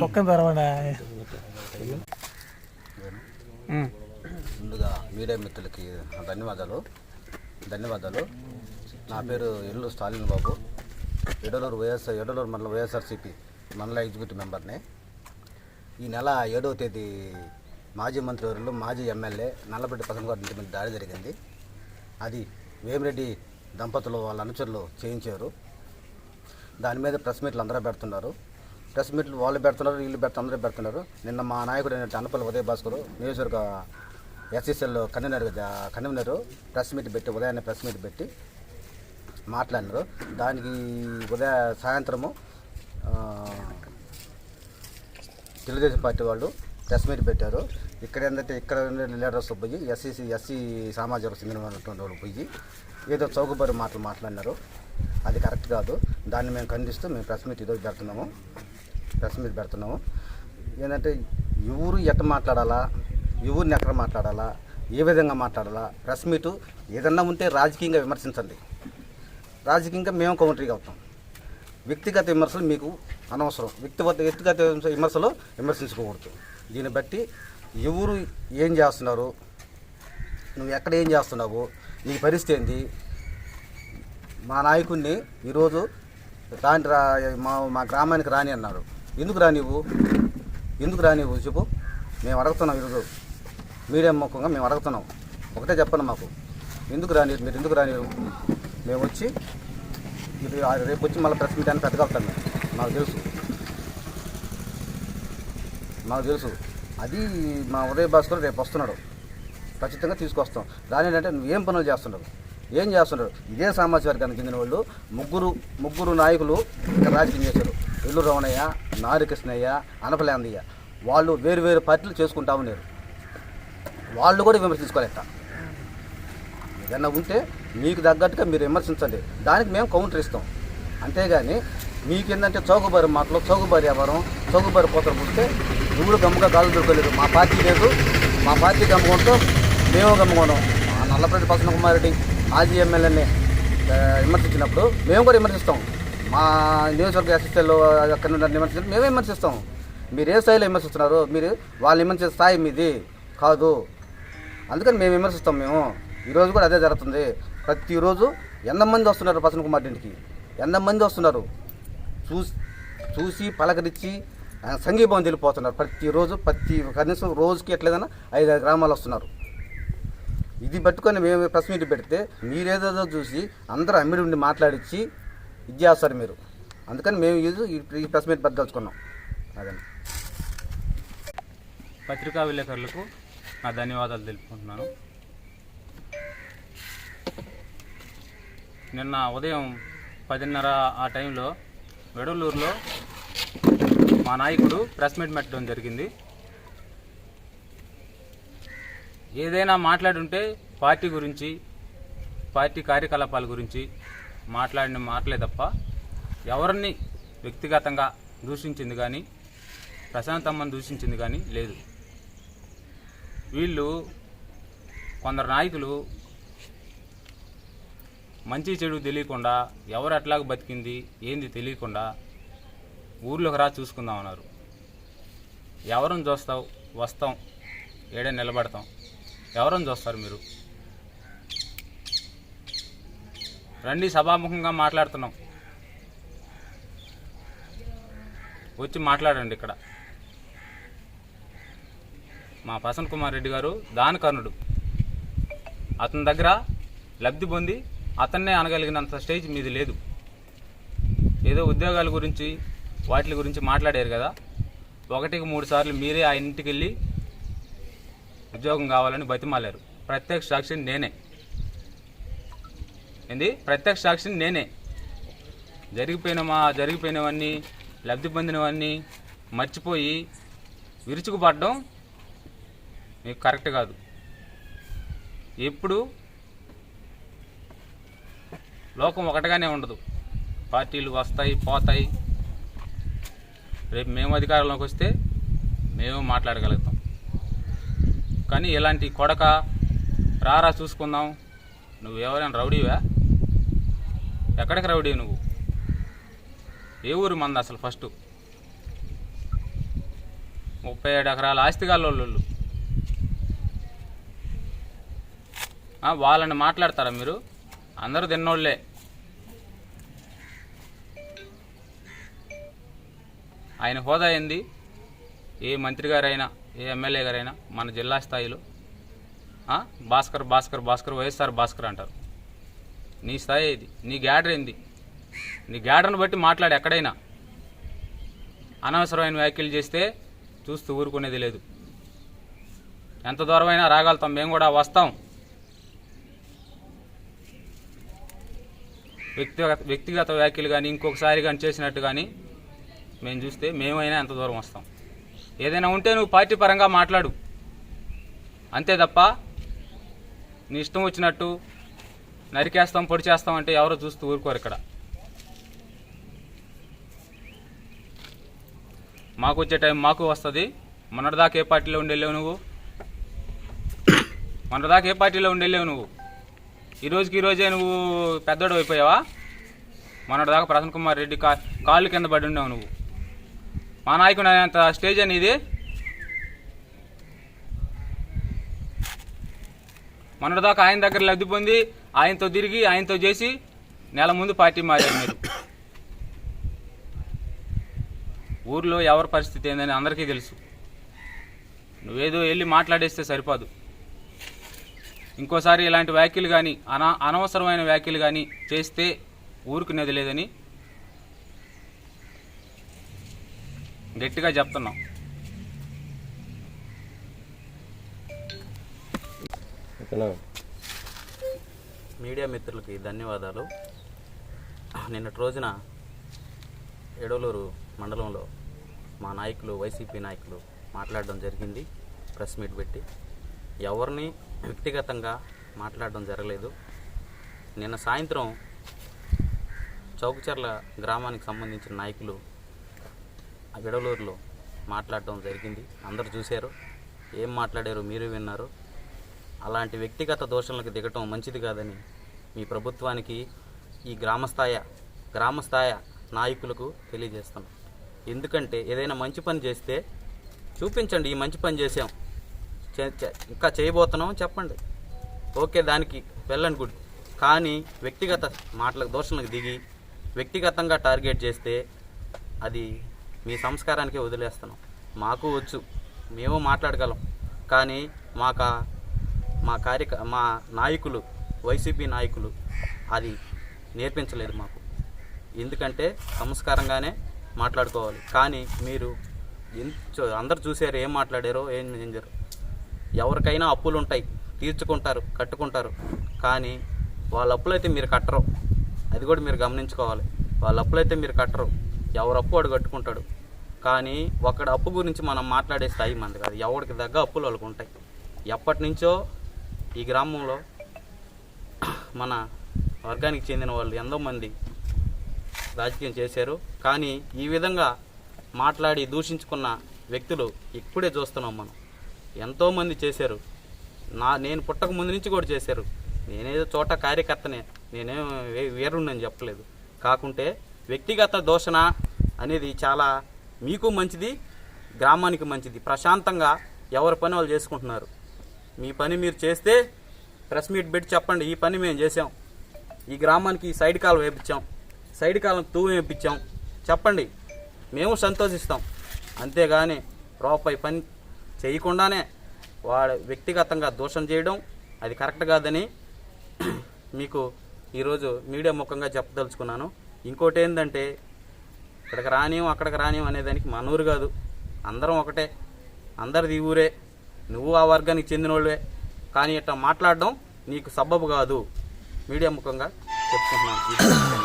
కుక్కని తెరవండి. ముందుగా మీడియా మిత్రులకి ధన్యవాదాలు. ధన్యవాదాలు. నా పేరు ఎల్లు స్టాలిన్ బాబు. ఎడలూరు వైఎస్ఆర్ ఎడలూరు మండలం వైఎస్ఆర్సీపీ మండల ఎగ్జిక్యూటివ్ మెంబర్ని. ఈ నెల ఏడవ తేదీ మాజీ మంత్రివర్యులు మాజీ ఎమ్మెల్యే నల్లబెట్టి పసంగ గారి ఇంటి మీద దాడి జరిగింది. అది వేమిరెడ్డి దంపతులు వాళ్ళ అనుచరులు చేయించారు. దాని మీద ప్రెస్ మీట్లు అందరూ పెడుతున్నారు. ప్రెస్ మీట్లు వాళ్ళు పెడుతున్నారు వీళ్ళు పెడుతు అందరూ పెడుతున్నారు. నిన్న మా నాయకుడు అయిన అనపల్లి ఉదయ భాస్కర్ నియోజకవర్గ SSL convener convener press meet పెట్టి ఉదయాన్నే ప్రెస్ మీట్ పెట్టి మాట్లాడినారు. దానికి ఉదయ సాయంత్రము తెలుగుదేశం పార్టీ వాళ్ళు ప్రెస్ మీట్ పెట్టారు. ఇక్కడ ఏంటంటే ఇక్కడ లీడర్స్ పోయి ఎస్సీసీ ఎస్సీ సామాజిక చెందిన వాళ్ళు పోయి ఏదో చౌకబరి మాటలు మాట్లాడినారు. అది కరెక్ట్ కాదు. దాన్ని మేము ఖండిస్తూ మేము ప్రెస్ మీట్ ఈరోజు పెడుతున్నాము. ప్రెస్ మీట్ పెడుతున్నాము. ఏంటంటే ఎవరు ఎట్ట మాట్లాడాలా? ఎవరిని ఎక్కడ మాట్లాడాలా? ఏ విధంగా మాట్లాడాలా? ప్రెస్ మీటు ఏదన్నా ఉంటే రాజకీయంగా విమర్శించండి. రాజకీయంగా మేము కౌంటరీగా అవుతాం. వ్యక్తిగత విమర్శలు మీకు అనవసరం. వ్యక్తిగత వ్యక్తిగత విమర్శలు విమర్శించుకోకూడదు దీన్ని బట్టి ఎవరు ఏం చేస్తున్నారు? నువ్వు ఎక్కడ ఏం చేస్తున్నావు? నీ పరిస్థితి ఏంది? మా నాయకుడిని ఈరోజు రాని రా మా మా గ్రామానికి రాని అన్నారు. ఎందుకు రానివ్వు ఎందుకు రానివ్వు చెప్పు. మేము అడుగుతున్నాం ఈరోజు. మీడియా ముఖంగా మేము అడుగుతున్నాం. ఒకటే చెప్పండి మాకు. ఎందుకు రాని మీరు ఎందుకు రాని మేము వచ్చి రేపు వచ్చి మళ్ళీ ప్రెస్ మీట్ అని పెద్దగలుగుతాం మేము. మాకు తెలుసు. మాకు తెలుసు. అది మా ఉదయ భాస్కర్ రేపు వస్తున్నాడు. ఖచ్చితంగా తీసుకొస్తాం. దాని ఏంటంటే నువ్వు ఏం పనులు చేస్తున్నావు ఏం చేస్తున్నారు ఇదే సామాజిక వర్గానికి చెందిన వాళ్ళు ముగ్గురు ముగ్గురు నాయకులు ఇక్కడ రాజకీయం చేశారు. ఇల్లు రమణయ్య నారికృష్ణయ్య అనపలేందయ్య. వాళ్ళు వేరు వేరు పార్టీలు చేసుకుంటా ఉన్నారు. వాళ్ళు కూడా విమర్శించుకోలేట ఏదన్నా ఉంటే మీకు తగ్గట్టుగా మీరు విమర్శించండి. దానికి మేము కౌంటర్ ఇస్తాం. అంతేగాని మీకు ఏంటంటే చౌకబారి మాటలు చౌకబారి వ్యాపారం చౌకబారి పోతలు పుడితే నువ్వులు గమ్ముగా గాలు దొరకలేదు. మా పార్టీ లేదు. మా పార్టీ గమ్మకుంటూ మేము గమ్ముకోవడం ప్రసన్న కుమార్ రెడ్డి కుమారెడ్డి మాజీ ఎమ్మెల్యేని విమర్శించినప్పుడు మేము కూడా విమర్శిస్తాం. మా నియోజకవర్గ అసిస్టెంట్లు అక్కడ విమర్శించి మేమే విమర్శిస్తాం. మీరు ఏ స్థాయిలో విమర్శిస్తున్నారు? మీరు వాళ్ళు విమర్శించే స్థాయి మీది కాదు. అందుకని మేము విమర్శిస్తాం మేము. ఈరోజు కూడా అదే జరుగుతుంది. ప్రతిరోజు ఎంతమంది వస్తున్నారు పసన కుమార్ ఇంటికి ఎంతమంది వస్తున్నారు? చూసి చూసి పలకరించి ఆ, సంఘీభావం తెలిపోతున్నారు ప్రతిరోజు ప్రతి కనీసం రోజుకి ఎట్లేదన్నా ఐదు ఐదు గ్రామాలు వస్తున్నారు. ఇది పట్టుకొని మేము ప్రెస్ మీట్ పెడితే మీరేదో చూసి అందరూ అమ్మిడి ఉండి మాట్లాడించి ఇది చేస్తారు మీరు. అందుకని మేము ఇది ఈ ప్రెస్ మీట్ పెట్టదలుచుకున్నాం. అదే. పత్రికా విలేకరులకు నా ధన్యవాదాలు తెలుపుకుంటున్నాను. నిన్న ఉదయం పదిన్నర ఆ టైంలో వెడలూరులో మా నాయకుడు ప్రెస్ మీట్ పెట్టడం జరిగింది. ఏదైనా మాట్లాడుంటే పార్టీ గురించి పార్టీ కార్యకలాపాల గురించి మాట్లాడిన మాటలే తప్ప ఎవరిని వ్యక్తిగతంగా దూషించింది కానీ ప్రశాంతమ్మను దూషించింది కానీ లేదు. వీళ్ళు కొందరు నాయకులు మంచి చెడు తెలియకుండా ఎవరు ఎట్లాగ బతికింది ఏంది తెలియకుండా ఊర్లోకి రా చూసుకుందాం అన్నారు. ఎవరిని చూస్తావు? వస్తాం. ఏడే నిలబడతాం. ఎవరని చూస్తారు మీరు? రండి సభాముఖంగా మాట్లాడుతున్నాం. వచ్చి మాట్లాడండి ఇక్కడ. మా ప్రసన్న కుమార్ రెడ్డి గారు దానకర్ణుడు. అతని దగ్గర లబ్ధి పొంది అతన్నే అనగలిగినంత స్టేజ్ మీది లేదు. ఏదో ఉద్యోగాల గురించి వాటి గురించి మాట్లాడారు కదా. ఒకటికి మూడు సార్లు మీరే ఆ ఇంటికి వెళ్ళి ఉద్యోగం కావాలని బతిమాలారు. ప్రత్యక్ష సాక్షిని నేనే. ఏంది? ప్రత్యక్ష సాక్షిని నేనే. జరిగిపోయిన మా జరిగిపోయినవన్నీ లబ్ధి పొందినవన్నీ మర్చిపోయి విరుచుకుపడడం మీకు కరెక్ట్ కాదు. ఎప్పుడు? లోకం ఒకటిగానే ఉండదు. పార్టీలు వస్తాయి పోతాయి. రేపు మేము అధికారంలోకి వస్తే మేము మాట్లాడగలుగుతాం. కానీ ఇలాంటి కొడక రారా చూసుకుందాం. నువ్వు ఎవరైనా రౌడీవా? ఎక్కడికి రౌడీ నువ్వు? ఏ ఊరు మంది అసలు ఫస్ట్? ముప్పై ఏడు ఎకరాల ఆస్తి వాళ్ళు వాళ్ళని మాట్లాడతారా మీరు? అందరూ తిన్నోళ్ళే. ఆయన హోదా ఏంది? ఏ మంత్రి గారైనా ఏ ఎమ్మెల్యే గారైనా మన జిల్లా స్థాయిలో భాస్కర్ భాస్కర్ భాస్కర్ వైఎస్ఆర్ భాస్కర్ అంటారు. నీ స్థాయి ఇది నీ గ్యాడర్ ఏంది? నీ గ్యాడర్ని బట్టి మాట్లాడు ఎక్కడైనా. అనవసరమైన వ్యాఖ్యలు చేస్తే చూస్తూ ఊరుకునేది లేదు. ఎంత దూరమైనా రాగలుగుతాం మేము కూడా వస్తాం. వ్యక్తిగత వ్యక్తిగత వ్యాఖ్యలు కానీ ఇంకొకసారి కానీ చేసినట్టు కానీ మేము చూస్తే మేమైనా ఎంత దూరం వస్తాం. ఏదైనా ఉంటే నువ్వు పార్టీ పరంగా మాట్లాడు. అంతే తప్ప నీ ఇష్టం వచ్చినట్టు నరికేస్తాం పొడి చేస్తాం అంటే ఎవరో చూస్తూ ఊరుకోరు ఇక్కడ. మాకు వచ్చే టైం మాకు వస్తుంది. మొన్నటిదాకా ఏ పార్టీలో ఉండేలేవు నువ్వు? మొన్నటిదాకా ఏ పార్టీలో ఉండేలేవు నువ్వు? ఈ రోజుకి ఈరోజే నువ్వు పెద్దోడు అయిపోయావా? మొన్నటిదాకా ప్రసన్న కుమార్ రెడ్డి కా కాళ్ళు కింద పడి ఉన్నావు నువ్వు. మా నాయకుడు అనేంత స్టేజ్ అని ఇది మొన్నటిదాకా ఆయన దగ్గర లబ్ధి పొంది ఆయనతో తిరిగి ఆయనతో చేసి నెల ముందు పార్టీ మారారు మీరు. ఊర్లో ఎవరి పరిస్థితి ఏందని అందరికీ తెలుసు. నువ్వేదో వెళ్ళి మాట్లాడేస్తే సరిపోదు. ఇంకోసారి ఇలాంటి వ్యాఖ్యలు కానీ అనా అనవసరమైన వ్యాఖ్యలు కానీ చేస్తే ఊరుకునేది లేదని గట్టిగా చెప్తున్నాం. మీడియా మిత్రులకి ధన్యవాదాలు. నిన్నటి రోజున ఎడలూరు మండలంలో మా నాయకులు వైసీపీ నాయకులు మాట్లాడడం జరిగింది. ప్రెస్ మీట్ పెట్టి ఎవరిని వ్యక్తిగతంగా మాట్లాడడం జరగలేదు. నిన్న సాయంత్రం చౌకచర్ల గ్రామానికి సంబంధించిన నాయకులు విడలూరులో మాట్లాడటం జరిగింది. అందరు చూశారు. ఏం మాట్లాడారో? మీరు విన్నారు. అలాంటి వ్యక్తిగత దోషణలకు దిగటం మంచిది కాదని మీ ప్రభుత్వానికి ఈ గ్రామస్థాయ గ్రామస్థాయ నాయకులకు తెలియజేస్తున్నాం ఎందుకంటే ఏదైనా మంచి పని చేస్తే చూపించండి ఈ మంచి పని చేసాం ఇంకా చేయబోతున్నాం చెప్పండి. ఓకే దానికి వెళ్ళండి గుడ్. కానీ వ్యక్తిగత మాటలకు దోషణలకు దిగి వ్యక్తిగతంగా టార్గెట్ చేస్తే అది మీ సంస్కారానికే వదిలేస్తున్నాం మాకు వచ్చు. మేము మాట్లాడగలం. కానీ మాక మా కార్యక మా నాయకులు వైసీపీ నాయకులు అది నేర్పించలేదు మాకు. ఎందుకంటే సంస్కారంగానే మాట్లాడుకోవాలి. కానీ మీరు అందరు చూసారు ఏం మాట్లాడారో ఏం ఏం ఎవరికైనా అప్పులు ఉంటాయి తీర్చుకుంటారు కట్టుకుంటారు. కానీ వాళ్ళ అప్పులైతే మీరు కట్టరు. అది కూడా మీరు గమనించుకోవాలి. వాళ్ళ అప్పులైతే మీరు కట్టరు. ఎవరు అప్పు వాడు కట్టుకుంటాడు. కానీ ఒకడు అప్పు గురించి మనం మాట్లాడే స్థాయి మంది కాదు. ఎవరికి తగ్గ అప్పులు వాళ్ళకు ఉంటాయి. ఎప్పటి నుంచో ఈ గ్రామంలో మన వర్గానికి చెందిన వాళ్ళు ఎంతోమంది రాజకీయం చేశారు. కానీ ఈ విధంగా మాట్లాడి దూషించుకున్న వ్యక్తులు ఇప్పుడే చూస్తున్నాం మనం. ఎంతోమంది చేశారు. నా నేను పుట్టక ముందు నుంచి కూడా చేశారు. నేనేదో చోట కార్యకర్తనే. నేనేం వే- వేరుండని చెప్పలేదు. కాకుంటే వ్యక్తిగత దోషణ అనేది చాలా మీకు మంచిది గ్రామానికి మంచిది. ప్రశాంతంగా ఎవరి పని వాళ్ళు చేసుకుంటున్నారు. మీ పని మీరు చేస్తే ప్రెస్ మీట్ పెట్టి చెప్పండి ఈ పని మేము చేసాం ఈ గ్రామానికి సైడ్ కాలం వేపించాం సైడ్ కాలం తూ వేపించాం. చెప్పండి మేము సంతోషిస్తాం. అంతేగాని రూపాయి పని చేయకుండానే వాడు వ్యక్తిగతంగా దోషం చేయడం అది కరెక్ట్ కాదని మీకు ఈరోజు మీడియా ముఖంగా చెప్పదలుచుకున్నాను. ఇంకోటి ఏంటంటే ఇక్కడికి రానియం అక్కడికి రానియం అనేదానికి మన ఊరు కాదు. అందరం ఒకటే. అందరిది ఊరే. నువ్వు ఆ వర్గానికి చెందినోళ్ళే కానీ ఇట్లా మాట్లాడడం నీకు సబబు కాదు. మీడియా ముఖంగా చెప్తున్నాను